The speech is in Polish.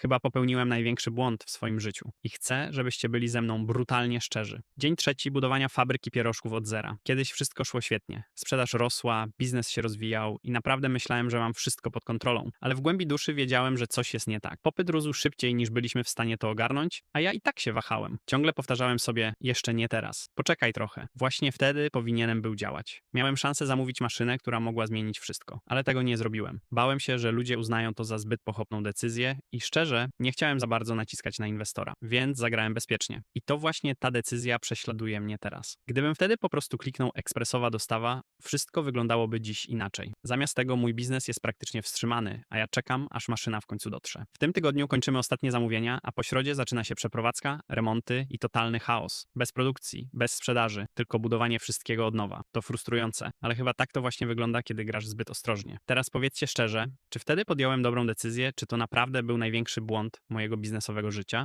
Chyba popełniłem największy błąd w swoim życiu i chcę, żebyście byli ze mną brutalnie szczerzy. Dzień trzeci budowania fabryki pierożków od zera. Kiedyś wszystko szło świetnie. Sprzedaż rosła, biznes się rozwijał i naprawdę myślałem, że mam wszystko pod kontrolą. Ale w głębi duszy wiedziałem, że coś jest nie tak. Popyt rósł szybciej niż byliśmy w stanie to ogarnąć, a ja i tak się wahałem. Ciągle powtarzałem sobie, jeszcze nie teraz. Poczekaj trochę. Właśnie wtedy powinienem był działać. Miałem szansę zamówić maszynę, która mogła zmienić wszystko, ale tego nie zrobiłem. Bałem się, że ludzie uznają to za zbyt pochopną decyzję i szczerze nie chciałem za bardzo naciskać na inwestora, więc zagrałem bezpiecznie. I to właśnie ta decyzja prześladuje mnie teraz. Gdybym wtedy po prostu kliknął ekspresowa dostawa, wszystko wyglądałoby dziś inaczej. Zamiast tego mój biznes jest praktycznie wstrzymany, a ja czekam, aż maszyna w końcu dotrze. W tym tygodniu kończymy ostatnie zamówienia, a po środzie zaczyna się przeprowadzka, remonty i totalny chaos. Bez produkcji, bez sprzedaży, tylko budowanie wszystkiego od nowa. To frustrujące, ale chyba tak to właśnie wygląda, kiedy grasz zbyt ostrożnie. Teraz powiedzcie szczerze, czy wtedy podjąłem dobrą decyzję, czy to naprawdę był błąd mojego biznesowego życia?